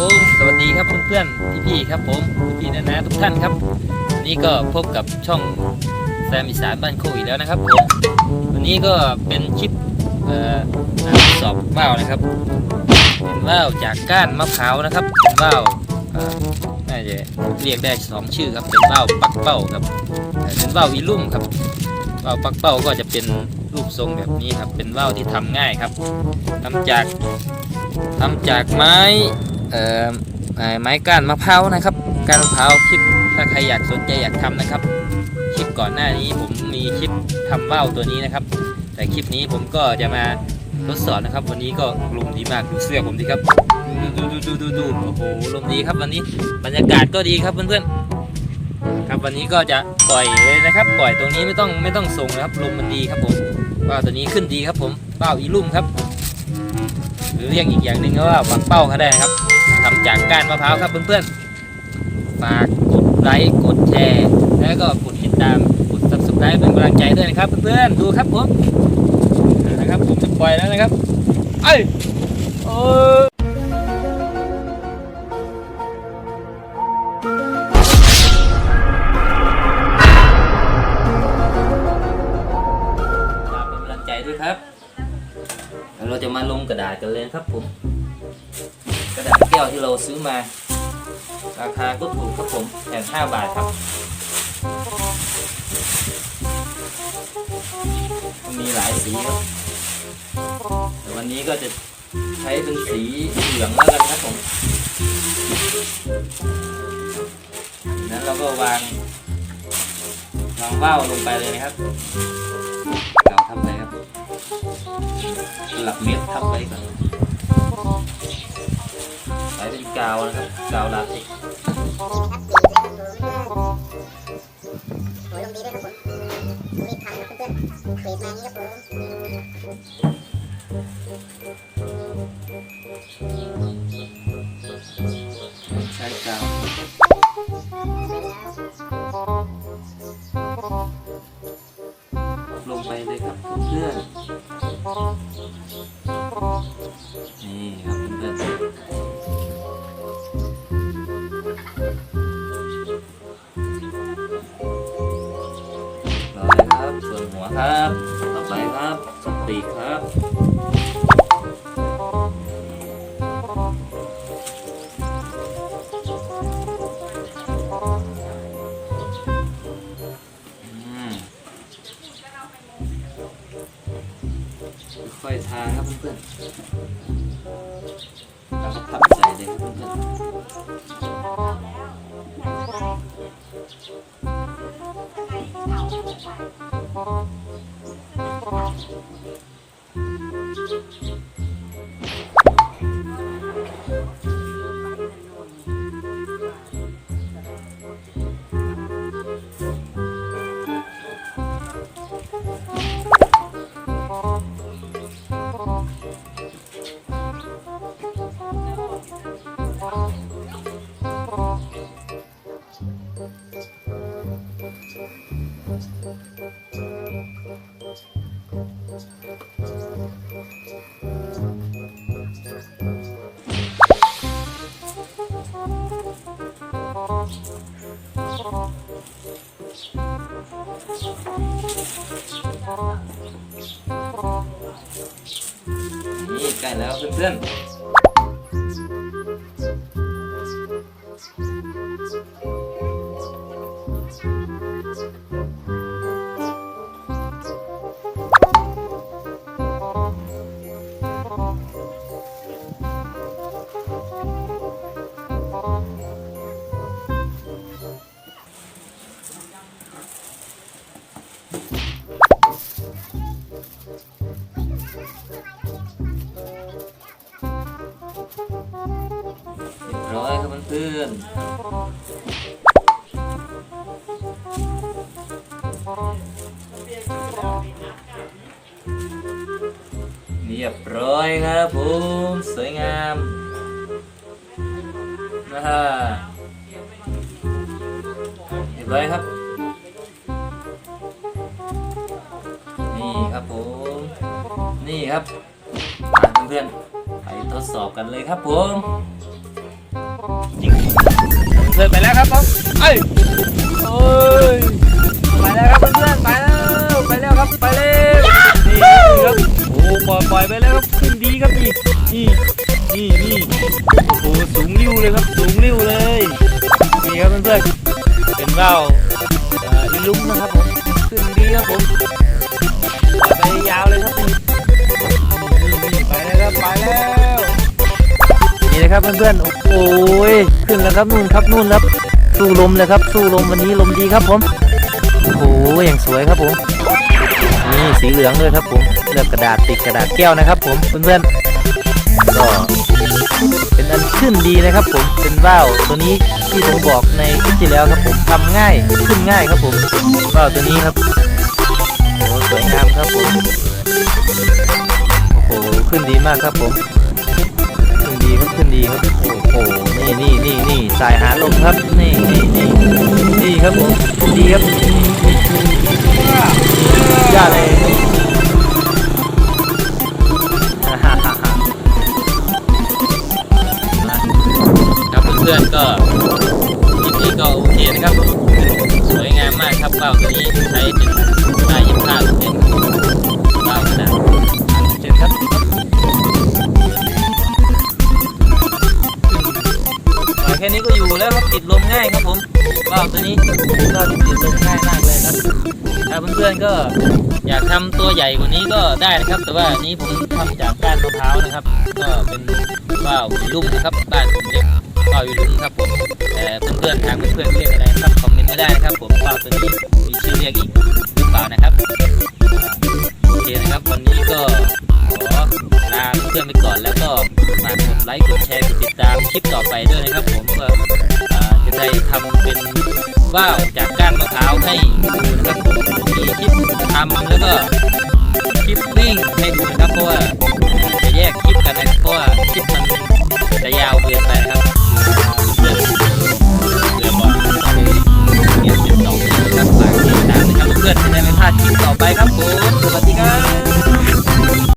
ผมสวัสดีครับเพื่อนๆพี่ๆครับผมพี่ๆนะนะทุกท่านครับวันนี้ก็พบกับช่องแซมอีสานบ้านโคอีกแล้วนะครับผมวันนี้ก็เป็นคลิปออการทดสอบว่าวนะครับเป็นว่าวจากก้านมะพร้าวนะครับเป็นว่าวน่าจะเรียกได้สองชื่อครับเป็นว่าวปักเป้าครับเอ่อเป็นว่าวอีลุ่มครับว่าวปักเป้าก็จะเป็นรูปทรงแบบนี้ครับเป็นว่าวที่ทำง่ายครับทำจากทำจากไม้ ไม้ก้านมะพร้าวนะครับก้านมะพร้าวคลิปถ้าใครอยากสนใจอยากทำนะครับคลิปก่อนหน้านี้ผมมีคลิปทำว่าวตัวนี้นะครับ แต่คลิปนี้ผมก็จะมาทดสอบนะครับ วันนี้ก็ลมดีมากดูเสื้อผมดีครับดูดูดูดูดูโอ้โหลมดีครับวันนี้บรรยากาศก็ดีครับเพื่อนๆครับวันนี้ก็จะปล่อยเลยนะครับ ปล่อยตรงนี้ไม่ต้องไม่ต้องส่งนะครับลมมันดีครับผมว่าวตัวนี้ขึ้นดีครับผมว่าวอีลุ่มครับ หรือเรียกอีกอย่างหนึ่งก็ว่าปักเป้าก็ได้นะครับทำจากก้านมะพร้าวครับเพื่อนๆฝากกดไลค์กดแชร์แล้วก็กดติดตามกด subscribe เป็นกำลังใจด้วยนะครับเพื่อนๆดูครับผมนะครับผมจะปล่อยแล้วนะครับไอ้โอ้ฝาเป็นกำลังใจด้วยครับ เราจะมาลงกระดาษกันเลยครับผม กระดาษแก้วที่เราซื้อมา ราคาก็ถูกครับผมแผ่น5บาทครับ มีหลายสีครับแต่วันนี้ก็จะใช้เป็นสีเหลืองแล้วกันครับผมนั้นเราก็วางวางว่าวลงไปเลยนะครับ หลักเม็ดทับไว้ก่อนใช้เป็นกาวนะครับ กาวลาเท็กซ์โอ้ลงดีด้วยครับผมรีบทำนะเพื่อนๆเกรดมานี้ครับผม ครับ ต่อไปครับส่วนปีกครับค่อยทาครับเพื่อนๆแล้วก็พับใส่เลยครับเพื่อน นี่ใกล้แล้วเพื่อนๆ ร้อยครับเพื่อนเรียบร้อยครับผมสวยงามนะฮะเรียบร้อยครับ นี่ครับผมนี่ครับเพื่อนๆไปทดสอบกันเลยครับผม ไปแล้วครับผมเอ้ยโอ้ยไปแล้วครับเพื่อนๆไปแล้วไปแล้วครับไปแล้วนี่ครับโอ้ปล่อยปล่อยไปแล้วครับขึ้นดีครับนี่นี่นี่นี่โอ้สูงริ้วเลยครับสูงริ้วเลยนี่ครับเพื่อนๆเป็นว่าวอ่ออีลุ้มนะครับผมขึ้นดีครับผมไปยาวเลยครับนี่ไปแล้วครับไปแล้ว นี่นะครับเพื่อนๆ โอ้ยขึ้นแล้วครับนู่นครับนู่นครับ สู้ลมเลยครับ สู้ลมวันนี้ลมดีครับผมโอ้โหอย่างสวยครับผม นี่สีเหลืองด้วยครับผมเลือกกระดาษติดกระดาษแก้วนะครับ ผมเพื่อนๆก็เป็นอันขึ้นดีนะครับ ผมเป็นว่าวตัวนี้ที่ผมบอกในคลิปที่แล้วครับ ผมทำง่ายขึ้นง่ายครับผมว่าวตัวนี้ครับโอ้สวยงามครับผมโอ้โหขึ้นดีมากครับผม ครับขึ้นดีครับ โอ้โห นี่นี่นี่นี่สายหาลมครับ นี่นี่นี่นี่ครับผมขึ้นดีครับยอดเลยฮ่าฮ่าฮ่าครับเพื่อนๆก็คลิปนี้ก็โอเคนะครับ สวยงามมากครับเป้าตัวนี้ใช้เป็นลายยี่ห้าเซนเป้าขนาดเจ็ดครับ ค่นี้ก็อยู่แล้วครับติดลมง่ายครับผมว่าตัวนี้ก็ติดลมง่ายมากเลยครับถ้าเพื่อนๆก็อยากทำตัวใหญ่กว่านี้ก็ได้นะครับ แต่ว่านี้ผมทำจากก้านมะพร้าวนะครับ ก็เป็นว่าวลุ่มนะครับบ้านผมเรียกว่าววีลุ่มครับผมแต่เพื่อนๆทางเพื่อนๆเรียกอะไรครับคอมเมนต์ไม่ได้นะครับ ผมว่าวตัวนี้มีชื่อเรียกอีกหรือเปล่านะครับ เคนะครับวันนี้ก็ขอลาเพื่อนไปก่อนแล้วก็ฝากกดไลค์กดแชร์กดติดตามคลิปต่อไปด้วยนะครับ ผมเพื่อจะได้ทำเป็นว่าวจากก้านมะพร้าวให้ดูนะครับผมมีคลิปทำแล้วก็คลิปวิ่งให้ดูนะครับเพราะว่า